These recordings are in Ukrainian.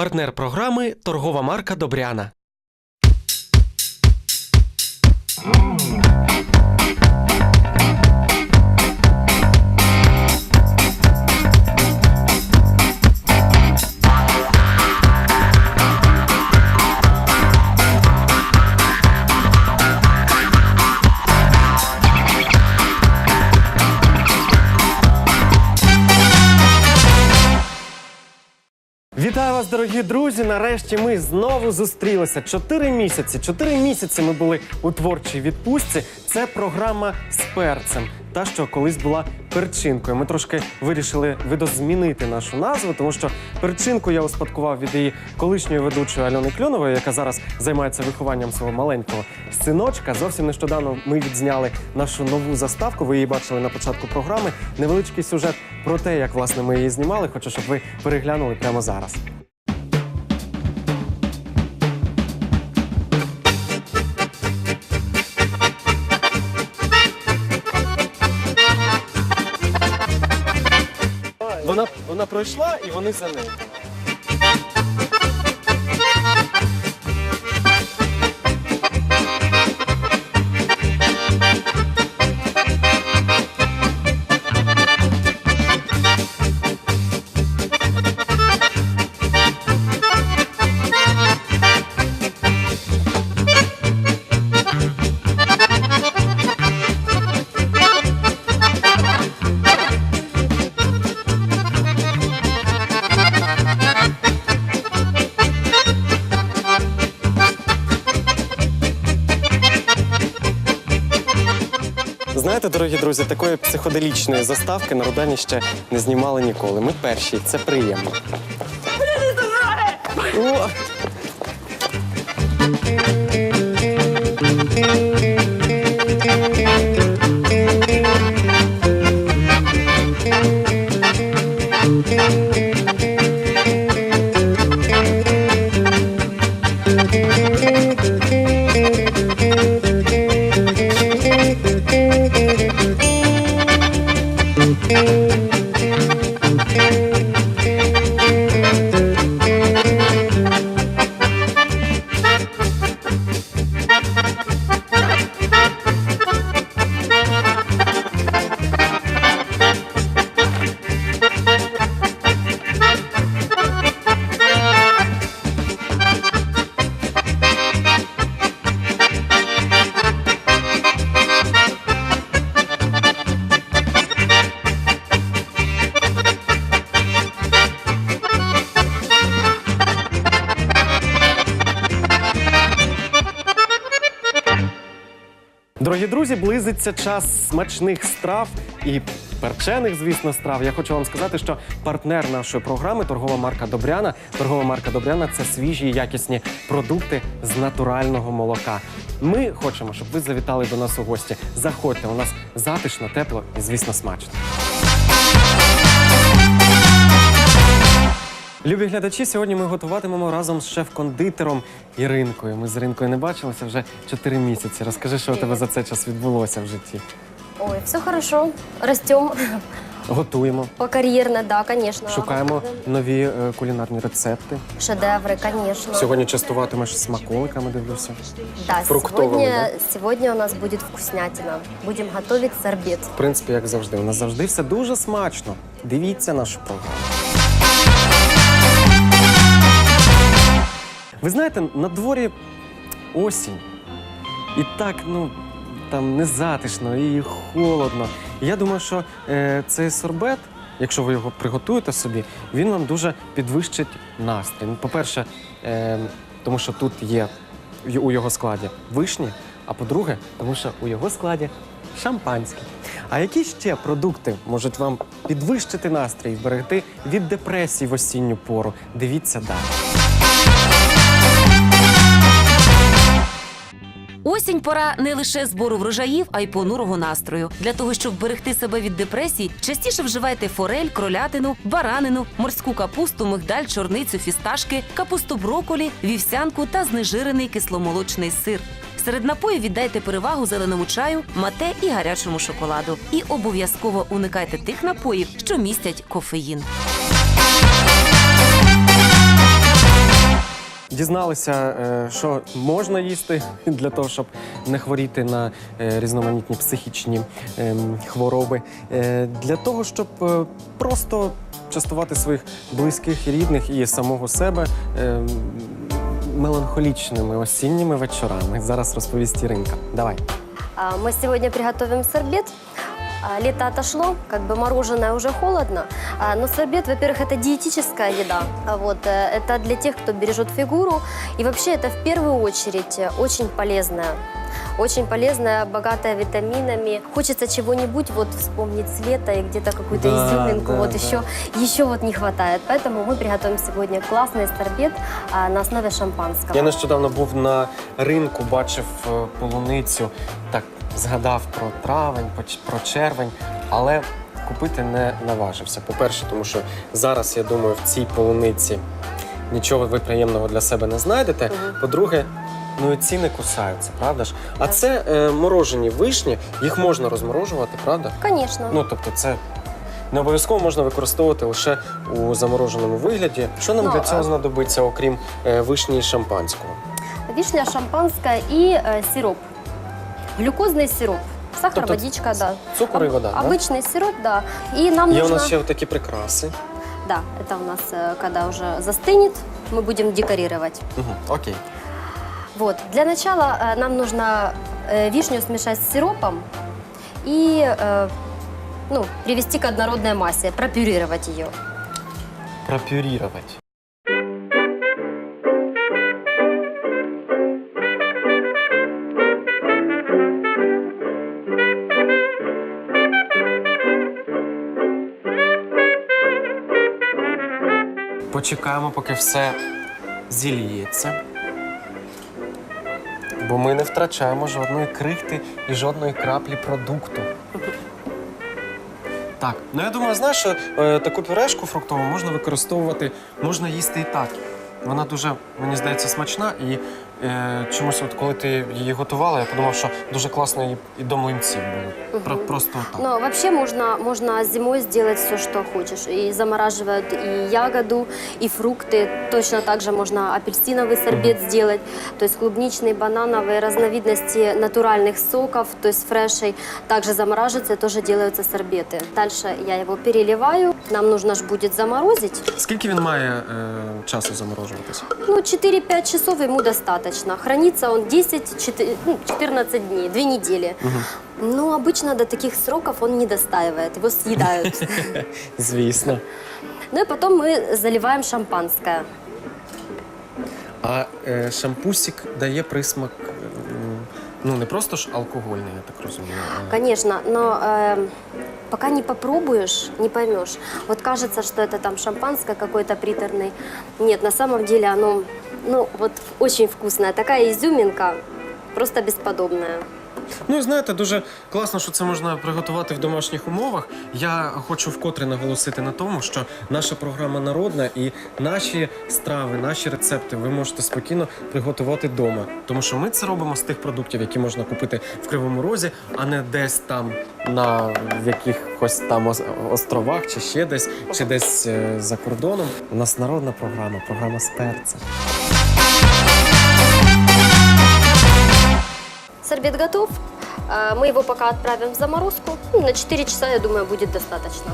Партнер програми торгова марка Добряна. Вас, дорогі друзі! Нарешті ми знову зустрілися. Чотири місяці. Чотири місяці ми були у творчій відпустці. Це програма з перцем. Та, що колись була перчинкою. Ми трошки вирішили видозмінити нашу назву, тому що перчинку я успадкував від її колишньої ведучої Альони Кльонової, яка зараз займається вихованням свого маленького синочка. Зовсім нещодавно ми відзняли нашу нову заставку. Ви її бачили на початку програми. Невеличкий сюжет про те, як власне ми її знімали. Хочу, щоб ви переглянули прямо зараз. Пройшла і вони за нею. Друзі, такої психоделічної заставки на родані ще не знімали ніколи. Ми перші, це приємно. Дорогі близиться час смачних страв і перчених, звісно, страв. Я хочу вам сказати, що партнер нашої програми торгова марка Добряна. Торгова марка Добряна це свіжі і якісні продукти з натурального молока. Ми хочемо, щоб ви завітали до нас у гості. Заходьте, у нас затишно, тепло і, звісно, смачно. Любі глядачі, сьогодні ми готуватимемо разом з шеф-кондитером Іринкою. Ми з Іринкою не бачилися вже 4 місяці. Розкажи, що у тебе за цей час відбулося в житті. Ой, все хорошо. Растем Готуємо, покарьерно, да, конечно. шукаємо нові е, кулінарні рецепти. Шедевры, конечно. Сьогодні частуватимеш смаколиками, дивлюся. Да, фруктовыми, сегодня, сегодня у нас будет вкуснятина. Будем готовить сорбет. В принципі, як завжди, у нас завжди все дуже смачно. Дивіться нашу програму. Ви знаєте, на дворі осінь. І так, ну, там незатишно і холодно. Я думаю, що е, цей сорбет, якщо ви його приготуєте собі, він вам дуже підвищить настрій. Ну, По-перше, е, тому що тут є у його складі вишні, а по-друге, тому що у його складі шампанське. А які ще продукти можуть вам підвищити настрій і вберегти від депресії в осінню пору? Дивіться далі. Осінь пора не лише збору врожаїв, а й понурого настрою. Для того, щоб берегти себе від депресії, частіше вживайте форель, кролятину, баранину, морську капусту, мигдаль, чорницю, фісташки, капусту броколі, вівсянку та знежирений кисломолочний сир. Серед напоїв віддайте перевагу зеленому чаю, мате і гарячому шоколаду. І обов'язково уникайте тих напоїв, що містять кофеїн. Дізналися, е, що можна їсти для того, щоб не хворіти на е, різноманітні психічні ем, хвороби, Е, для того, щоб просто частувати своїх близьких рідних і самого себе. ем, Меланхолічними осінніми вечорами. Зараз розповість Іринка. Давай. А, Мы сегодня приготовим сорбет А, Лето отошло, как бы мороженое уже холодно, А, но сорбет, во-первых, это диетическая еда. А Вот, э, это для тех, кто бережет фигуру. И вообще это в первую очередь э, очень полезная. Очень полезная, богатая витаминами. Хочется чего-нибудь вот вспомнить с лета и где-то какую-то Да, изюминку да, вот да. еще, еще вот не хватает. Поэтому мы приготовим сегодня классный сорбет а, на основе шампанского. Я нещодавно був на ринку, бачив е, полуницю, так згадав про травень, поч- про червень, але купити не наважився. По-перше, тому що зараз я думаю, в цій полуниці нічого ви приємного для себе не знайдете. Мгм. По-друге, ну і ціни кусаються, правда ж? А Так. це е, морожені вишні, їх можна розморожувати, правда? Конечно. Ну тобто, це. Не обов'язково можна використовувати лише у замороженому вигляді. Що нам Ну, для цього а- знадобиться, окрім е, вишні і шампанського? Вишня, шампанское и э, сироп. Глюкозный сироп. Сахар, Тобто водичка, да. Цукор і Об- вода. да? Обычный сироп, да. И нам Є у нужно... нас ще такі прикраси. Да, это у нас, э, когда уже застынет, мы будем декорировать. Угу. Окей. Вот. Для начала э, нам нужно э, вишню смешать с сиропом и э, ну, привести к однородной массе, пропюрировать ее. Пропюрірувати. Почекаємо, поки все зіліється. Бо ми не втрачаємо жодної крихти і жодної краплі продукту. Так, ну я думаю, знаєш, що е, таку пюрешку фруктову можна використовувати, можна їсти і так. Вона дуже, мені здається, смачна і е, чомусь, от коли ти її готувала, я подумав, що дуже класно і, і до млинців було. Про, Мгм. просто так. Но вообще можно, можно зимой сделать все, что хочешь. И замораживают и ягоду, и фрукты. Точно так же можно апельсиновый сорбет сделать. То есть клубничный, банановые разновидности натуральных соков, то есть фрешей. Также замораживаются и тоже делаются сорбеты. Дальше я его переливаю. Нам нужно ж будет заморозить. Скільки він має е, часу заморожуватися? Ну, 4-5 часов ему достаточно. Хранится он 10-14 дней, 2 недели. Но обычно до таких сроков он не достаивает, его съедают. Звісно. Ну и потом мы заливаем шампанское. А е, шампусик дає присмак, е, ну не просто ж алкогольний, я так розумію. а- Конечно, но э, пока не попробуешь, не поймешь. Вот кажется, что это там шампанское какой-то приторный. Нет, на самом деле оно, ну, вот очень вкусное. Такая изюминка, просто бесподобная. Ну знаєте, дуже класно, що це можна приготувати в домашніх умовах. Я хочу вкотре наголосити на тому, що наша програма народна і наші страви, наші рецепти ви можете спокійно приготувати вдома. Тому що ми це робимо з тих продуктів, які можна купити в Кривому Розі, а не десь там на якихось там островах, чи ще десь, чи десь е, за кордоном. У нас народна програма, програма з перцем. Сорбет готов. Э, Мы его пока отправим в заморозку. На 4 часа, я думаю, будет достаточно.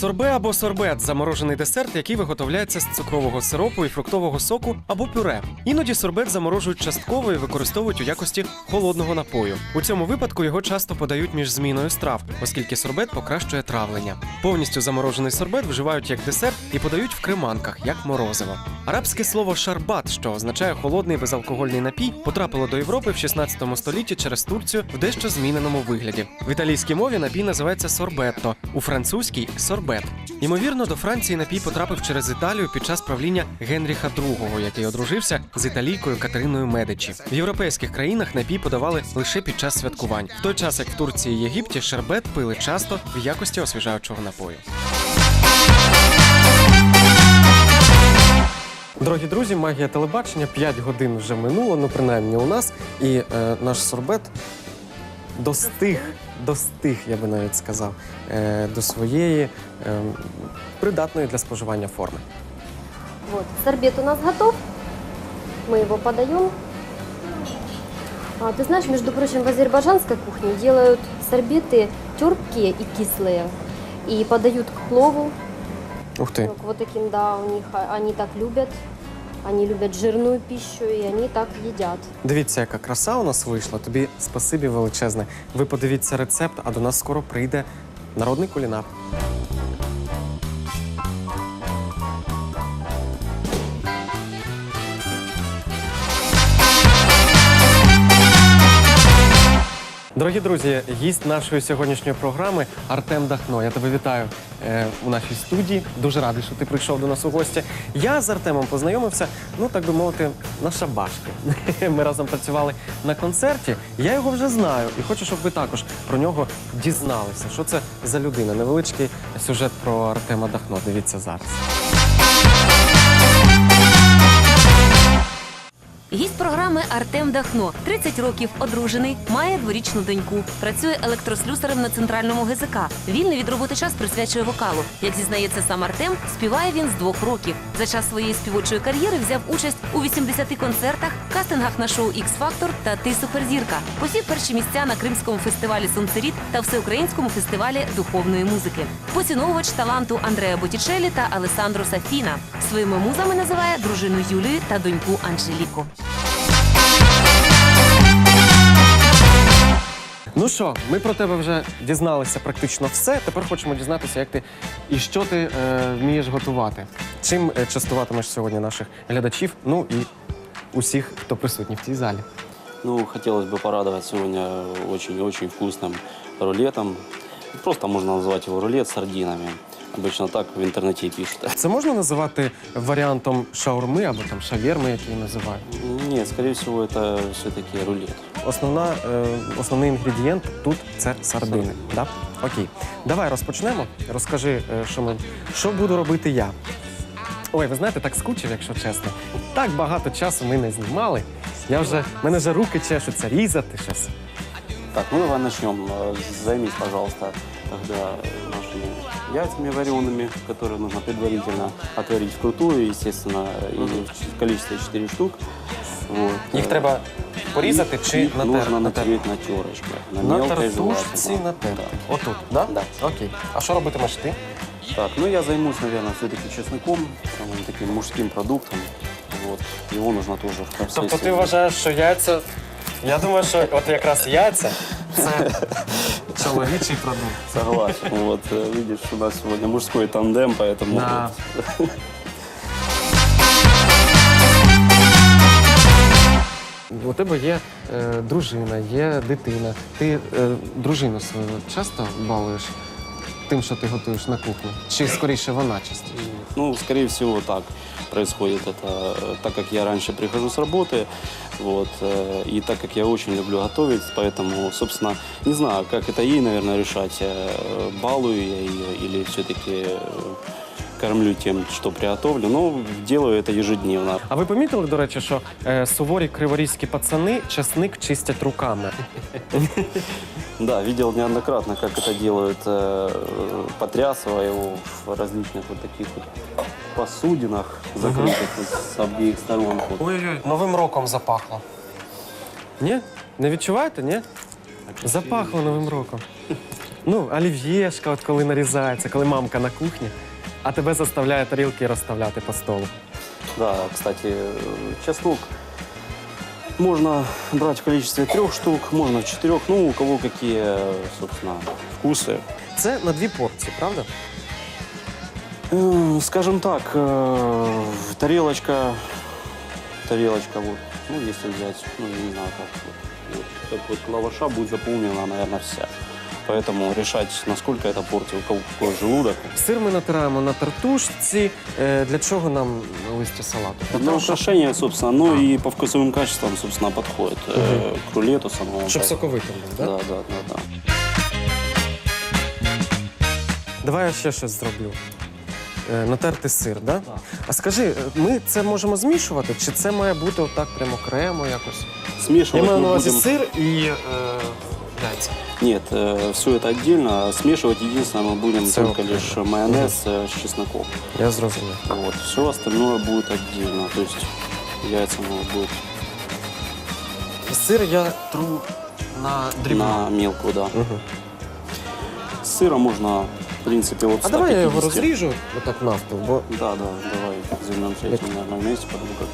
Сорбе або сорбет заморожений десерт, який виготовляється з цукрового сиропу і фруктового соку або пюре. Іноді сорбет заморожують частково і використовують у якості холодного напою. У цьому випадку його часто подають між зміною страв, оскільки сорбет покращує травлення. Повністю заморожений сорбет вживають як десерт і подають в креманках, як морозиво. Арабське слово шарбат, що означає холодний безалкогольний напій, потрапило до Європи в 16 столітті через Турцію в дещо зміненому вигляді. В італійській мові напій називається сорбетто, у французькій сорбет. Ймовірно, до Франції напій потрапив через Італію під час правління Генріха II, який одружився з італійкою Катериною Медичі. В європейських країнах напій подавали лише під час святкувань, в той час як в Турції і Єгипті шербет пили часто в якості освіжаючого напою. Дорогі друзі, магія телебачення 5 годин вже минуло, ну принаймні у нас. І е, наш сорбет достиг, достиг, я би навіть сказав, е, до своєї е, придатної для споживання форми. Вот, сорбет у нас готов. Мы его подаем. А, ты знаешь, между прочим, в азербайджанской кухне делают сорбеты терпкие и кислые. И подают к плову. Ух ти. Вот, вот таким, да, у них а, они так любят. Они люблять жирну пищу, і вони так їдять. Дивіться, яка краса у нас вийшла. Тобі спасибі величезне. Ви подивіться рецепт, а до нас скоро прийде народний кулінар. Дорогі друзі, гість нашої сьогоднішньої програми Артем Дахно. Я тебе вітаю е, у нашій студії. Дуже радий, що ти прийшов до нас у гості. Я з Артемом познайомився, ну так би мовити, на шабашки. Ми разом працювали на концерті. Я його вже знаю і хочу, щоб ви також про нього дізналися. Що це за людина? Невеличкий сюжет про Артема Дахно. Дивіться зараз. Програми Артем Дахно, 30 років одружений, має дворічну доньку. Працює електрослюсарем на центральному ГЗК. Вільний від роботи час присвячує вокалу. Як зізнається сам Артем, співає він з двох років. За час своєї співочої кар'єри взяв участь у 80 концертах, кастингах на шоу X Factor та Ти суперзірка. Посів перші місця на Кримському фестивалі Сонцеріт та всеукраїнському фестивалі духовної музики. Поціновувач таланту Андреа Боттічелі та Алесандро Сафіна. Своїми музами називає дружину Юлію та доньку Анжеліку. Ну що, ми про тебе вже дізналися практично все. Тепер хочемо дізнатися, як ти і що ти е, вмієш готувати. Чим е, частуватимеш сьогодні наших глядачів, ну і усіх, хто присутній в цій залі. Ну, хотелось бы порадовать сегодня очень-очень вкусным рулетом. Просто можно назвать его рулет с сардинами. Обычно так в интернете и пишут. Це можна називати варіантом шаурми або там шаверми, які її називають. Нет, скорее всего, это все-таки рулет. Основна, е, основний інгредієнт тут це сардини. Да? Окей. Давай розпочнемо. Розкажи, е, що, ми, що буду робити я. Ой, ви знаєте, так скучив, якщо чесно. Так багато часу ми не знімали. Я вже, в мене вже руки чешуться різати щось. Так, ну давай начнем. Э, Займись, пожалуйста, тогда нашими яйцами вареными, которые нужно предварительно отварить вкрутую, естественно, и в количестве 4 штук. Вот. Їх Э, треба порізати чи их на нужно натерти? натереть на терочке. На, На мелкой тартушці желательно. натерти. Да. Отут, да? Да. Окей. А що робитимеш ти? Так, ну я займусь, наверное, все-таки чесноком, самым таким мужским продуктом. Вот. Его нужно тоже в процессе. Тобто ти вважаєш, що яйця. Я думаю, що от якраз яйця це чоловічий продукт. Согласен. Вот, э, видишь, у нас сегодня мужской тандем, поэтому... Да. вот. У тебе є е, дружина, є дитина. Ти е, дружину свою часто балуєш тим, що ти готуєш на кухні? Чи скоріше вона частіше? Ну, скорее всего, так происходит это, э, так как я раньше прихожу с работы, вот, э, и так как я очень люблю готовить, поэтому, собственно, не знаю, как это ей, наверное, решать, э, балую я ее или все-таки кормлю тем, что приготовлю, но делаю это ежедневно. А ви помітили, до речі, що е, суворі криворізькі пацани часник чистять руками? Да, видел неоднократно, как это делают, э, потрясывая его в различных вот таких вот посудинах, закрытых вот с обеих сторон. Вот. Ой-ой, новим роком запахло. Ні? Не відчуваєте, ні? Запахло новим роком. Ну, олів'єшка, от коли нарізається, коли мамка на кухні, а тебе заставляє тарілки розставляти по столу. Да, кстати, э, чеснок можно брать в количестве трех штук, можно в четырех, ну, у кого какие, э, собственно, вкусы. Це на дві порції, правда? Э, Скажем так, э, тарелочка, тарелочка вот, ну, если взять, ну, я не знаю, как вот, вот, как вот лаваша будет заполнена, наверное, вся. Поэтому решать, насколько это порция, у кого какой желудок. Сир ми натираємо на тартушці. Е, Для чого нам листя салату? Для Для того, щоб, украшения, собственно, ну и по вкусовым качествам, собственно, подходит э, к рулету самому. щоб так. соковитим був, Да, да? да, да, да. Давай я ще щось зроблю. е, натертий сир, да? А скажи, е, ми це можемо змішувати, чи це має бути отак прямо окремо якось? Я Смешивать маю на мы увазі будем... сир і е, яйця. Нет, все это отдельно. Смешивать единственное мы будем Всё. только лишь майонез э, с чесноком. Я зрозумів. Вот. Все остальное будет отдельно. То есть яйца могут быть Сир я тру на дрібно. на мелкую, да. Угу. С сыра можно, в принципе, вот А давай я його 150. розріжу отак навпіл, бо Да, да, давай займемся Як- этим, наверное, вместе, потому как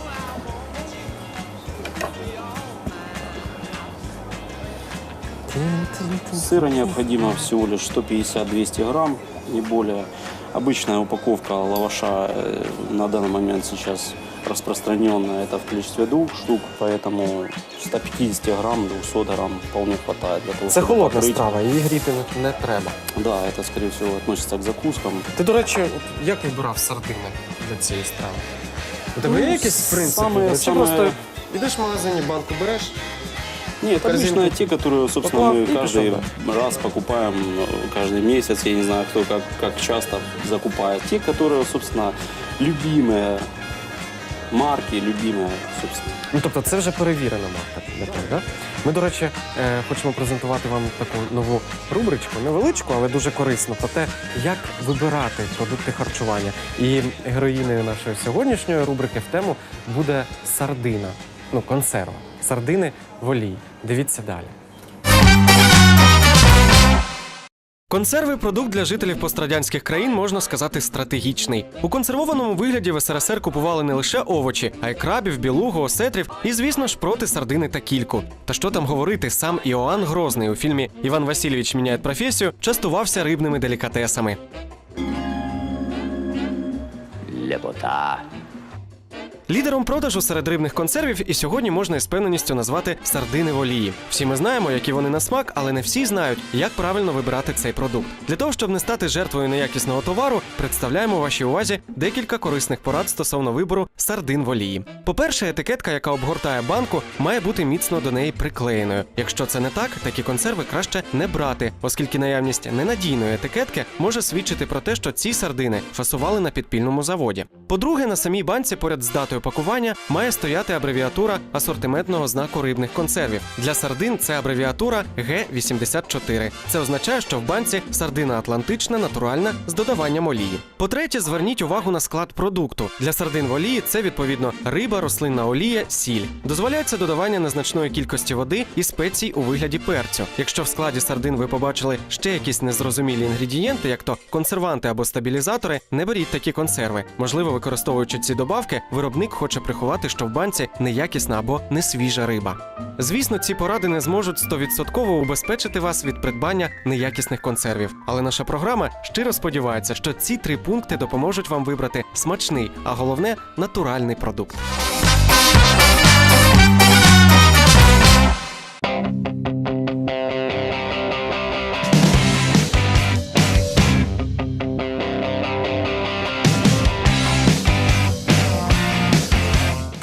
сыра необходимо всего лишь 150-200 грамм, не более. Обычная упаковка лаваша э, на данный момент сейчас распространенная, это в количестве двух штук, поэтому 150 грамм, 200 грамм вполне хватает для того, це чтобы холодна покрыть. страва, її гріти не, не треба. Да, это, скорее всего, относится к закускам. Ти, до речі, от як вибирав сардини для цієї страви? У тебе є Ну, якісь принципи? саме- Чи саме- просто йдеш в магазині, банку береш? Нет, корзинку. обычно те, которые, собственно, Поклав мы и каждый пошел, раз покупаем, э, каждый месяц, я не знаю, кто как, как часто закупает. Те, которые, собственно, любимые марки, любимые, собственно. Ну, тобто це вже перевірена марка для тебе, да? Ми, до речі, е, хочемо презентувати вам таку нову рубричку, невеличку, але дуже корисну, про те, як вибирати продукти харчування. І героїнею нашої сьогоднішньої рубрики в тему буде сардина, ну, консерва. Сардини в олії. Дивіться далі. Консерви продукт для жителів пострадянських країн можна сказати стратегічний. У консервованому вигляді в СРСР купували не лише овочі, а й крабів, білугу, осетрів і, звісно ж, проти сардини та кільку. Та що там говорити, сам Іоанн Грозний у фільмі Іван Васильович міняє професію частувався рибними делікатесами. Ляпота. Лідером продажу серед рибних консервів і сьогодні можна із певненістю назвати сардини в олії. Всі ми знаємо, які вони на смак, але не всі знають, як правильно вибирати цей продукт. Для того, щоб не стати жертвою неякісного товару, представляємо вашій увазі декілька корисних порад стосовно вибору сардин в олії. По-перше, етикетка, яка обгортає банку, має бути міцно до неї приклеєною. Якщо це не так, такі консерви краще не брати, оскільки наявність ненадійної етикетки може свідчити про те, що ці сардини фасували на підпільному заводі. По-друге, на самій банці поряд з датою пакування має стояти абревіатура асортиментного знаку рибних консервів. Для сардин це абревіатура Г84. Це означає, що в банці сардина атлантична, натуральна з додаванням олії. По-третє, зверніть увагу на склад продукту. Для сардин в олії це відповідно риба, рослинна олія, сіль. Дозволяється додавання незначної кількості води і спецій у вигляді перцю. Якщо в складі сардин ви побачили ще якісь незрозумілі інгредієнти, як то консерванти або стабілізатори, не беріть такі консерви. Можливо, використовуючи ці добавки, виробник хоче приховати, що в банці неякісна або несвіжа риба. Звісно, ці поради не зможуть стовідсотково убезпечити вас від придбання неякісних консервів. Але наша програма щиро сподівається, що ці три пункти допоможуть вам вибрати смачний, а головне натуральний продукт.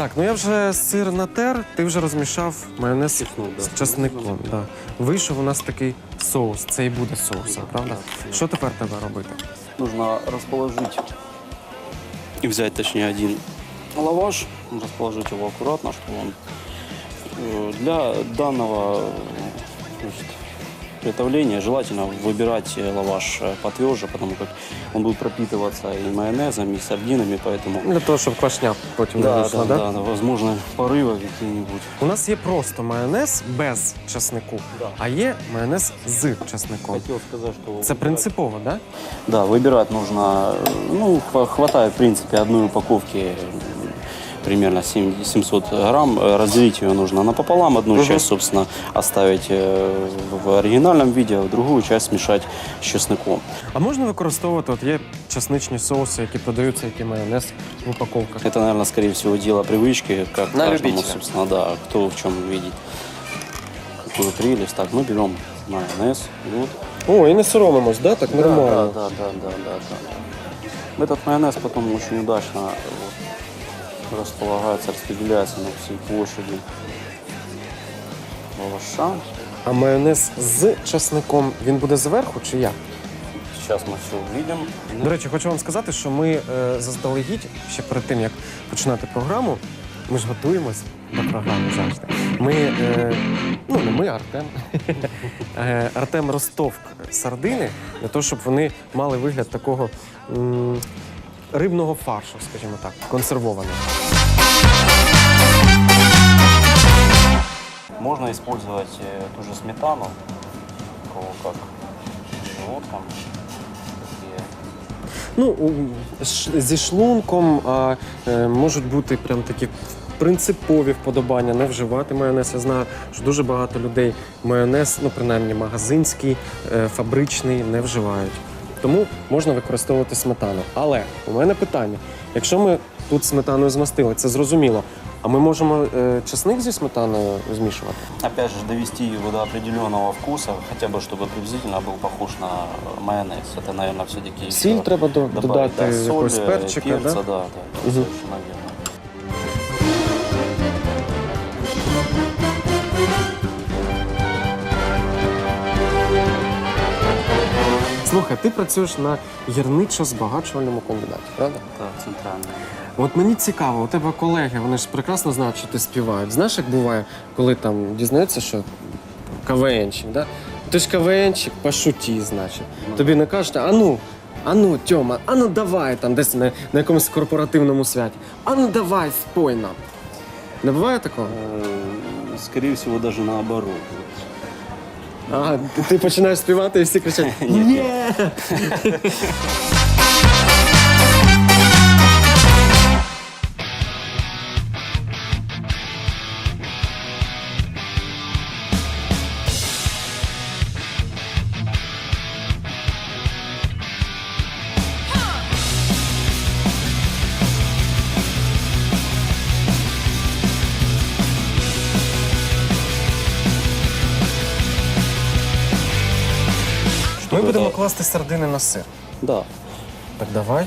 Так, ну я вже сир натер, ти вже розмішав майонез Чеснок, да. з часником. Да. Вийшов у нас такий соус. Це і буде соусом, правда? Що тепер треба робити? Нужно расположить и взять, точнее, один лаваш, расположить его аккуратно, чтобы он э, для данного э, значит, приготовления желательно выбирать э, лаваш э, потверже, потому как он будет пропитываться и майонезом, и сардинами, поэтому Для того, щоб квашня потім не да, вийшла, да, да? да, да, возможно порывы какие-нибудь. У нас є просто майонез без часнику, Да. а є майонез з часником. Хотел сказать, что Це выбирать- принципово, да? Да, выбирать нужно, э, ну, хва- хватает, в принципе, одной упаковки э, примерно 7 700 грамм. Э, Разделить ее нужно напополам. Одну Мгм. часть, собственно, оставить э, в оригинальном виде, а другую часть смешать с чесноком. А можна використовувати, от є часничні соуси, які продаються, які майонез в упаковках. Это, наверное, скорее всего, дело привычки, как На каждому, любителя. собственно, да, кто в чем видит какую прелесть. Так, мы берем майонез. И вот О, і не соромимось, да? Так Да, нормально. Да, да, да, да, да, да. Этот майонез потом очень удачно вот, располагается, распределяется на всей площади лаваша. А майонез з часником він буде зверху чи як? сейчас мы все увидим. До речі, хочу вам сказати, що ми е, заздалегідь ще перед тим, як починати програму, ми ж готуємось до програми завжди. Ми, е, ну не ми, а Артем. Е, Артем розтовк сардини для того, щоб вони мали вигляд такого м, рибного фаршу, скажімо так, консервованого. Можно использовать э, ту же сметану, кого как, желудком. Ну, зі шлунком а, е, можуть бути прям такі принципові вподобання, не вживати майонез. Я знаю, що дуже багато людей майонез, ну принаймні магазинський, е, фабричний, не вживають. Тому можна використовувати сметану. Але у мене питання: якщо ми тут сметаною змастили, це зрозуміло. А ми можемо е, чесник зі сметаною змішувати? опять же довести его до определенного вкуса, хотя бы чтобы приблизительно был похож на э, майонез. Это, наверное, все-таки Сіль треба до- додати якогось соль, э, перчика, перца, да? да, да, да, Мгм. совершенно верно. Слухай, ти працюєш на гірничо-збагачувальному комбінаті, правда? Да, центральный. От мені цікаво, у тебе колеги, вони ж прекрасно знають, що ти співаєш. Знаєш, як буває, коли там дізнаються, що КВНчик, да? Ти ж КВНчик, пошуті, значить. Тобі не кажуть, а ну, а ну, Тьома, а ну давай там десь на, на якомусь корпоративному святі. А ну давай, спой нам. Не буває такого? Э, Скорее всего, даже наоборот. А, ти, ти починаєш співати і всі кричать Ні! будемо це? класти сардини на сир. Да. Так давай.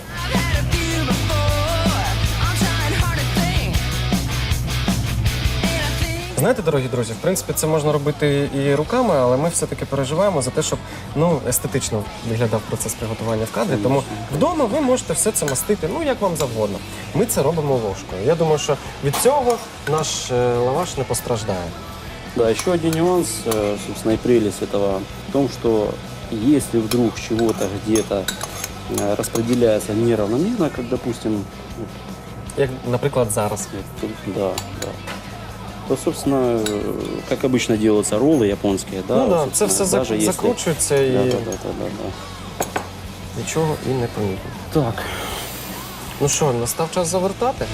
Знаєте, дорогі друзі, в принципі, це можна робити і руками, але ми все-таки переживаємо за те, щоб ну естетично виглядав процес приготування в кадрі. Тому вдома ви можете все це мастити, ну як вам завгодно. Ми це робимо ложкою. Я думаю, що від цього наш е, лаваш не постраждає. Да, еще один нюанс, э, собственно, и прелесть этого в том, что если вдруг чего-то где-то э, распределяется неравномерно, как, допустим, Як, наприклад, зараз. тут, да, да, то, собственно, э, как обычно делаются роллы японские, да, ну да, собственно, це все даже зак- если- закручується і Да, да, да, да, да, да. нічого і не помітно. Так, Ну що, настав час завертати?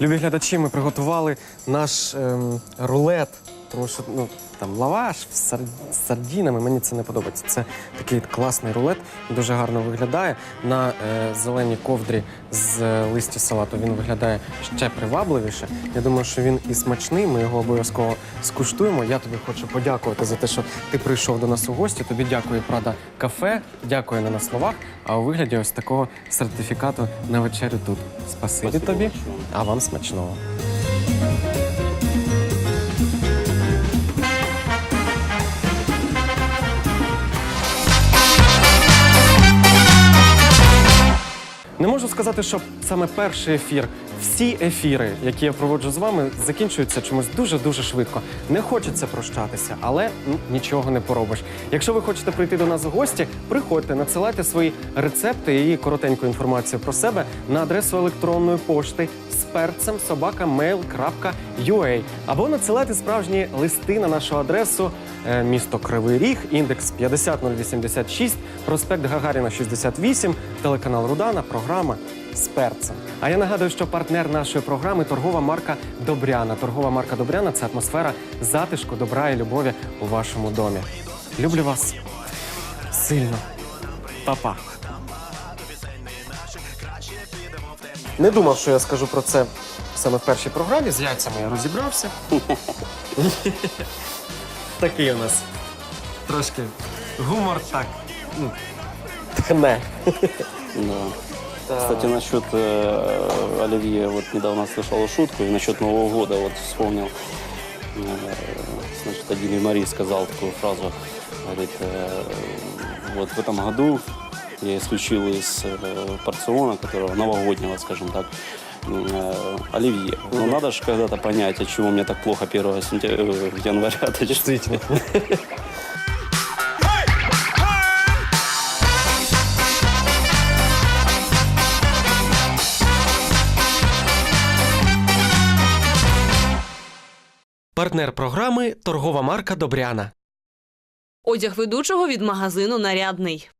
Любі глядачі, ми приготували наш ем, рулет, тому що ну, там лаваш з сар- з сардінами, мені це не подобається. Це такий класний рулет, дуже гарно виглядає. На е, зеленій ковдрі з е, листя салату він виглядає ще привабливіше. Я думаю, що він і смачний, ми його обов'язково скуштуємо. Я тобі хочу подякувати за те, що ти прийшов до нас у гості. Тобі дякую, Прада кафе, дякую не на словах, а у вигляді ось такого сертифікату на вечерю тут. Спасибі тобі. А вам смачного. Не можу сказати, що саме перший ефір, всі ефіри, які я проводжу з вами, закінчуються чомусь дуже-дуже швидко. Не хочеться прощатися, але ну, нічого не поробиш. Якщо ви хочете прийти до нас в гості, приходьте, надсилайте свої рецепти і коротеньку інформацію про себе на адресу електронної пошти з перцем собакамейл.ua або надсилайте справжні листи на нашу адресу е, місто Кривий Ріг, індекс 50086, проспект Гагаріна 68, телеканал Рудана, програма з перцем. А я нагадую, що партнер нашої програми торгова марка Добряна. Торгова марка Добряна це атмосфера затишку, добра і любові у вашому домі. Люблю вас сильно. Па-па. Не думав, що я скажу про це саме в першій програмі. З яйцями я розібрався. Такий у нас трошки гумор так м, тхне. Да. Кстати, насчет э, Оливье, вот недавно слышал шутку, и насчет Нового года вот вспомнил. Э, значит, один юморист сказал такую фразу, говорит, э, вот в этом году я исключил из э, порциона, которого новогоднего, скажем так, э, оливье. Но надо же когда-то понять, от чего мне так плохо 1 сентября, э, января. точнее. Действительно. Партнер програми торгова марка Добряна. Одяг ведучого від магазину Нарядний.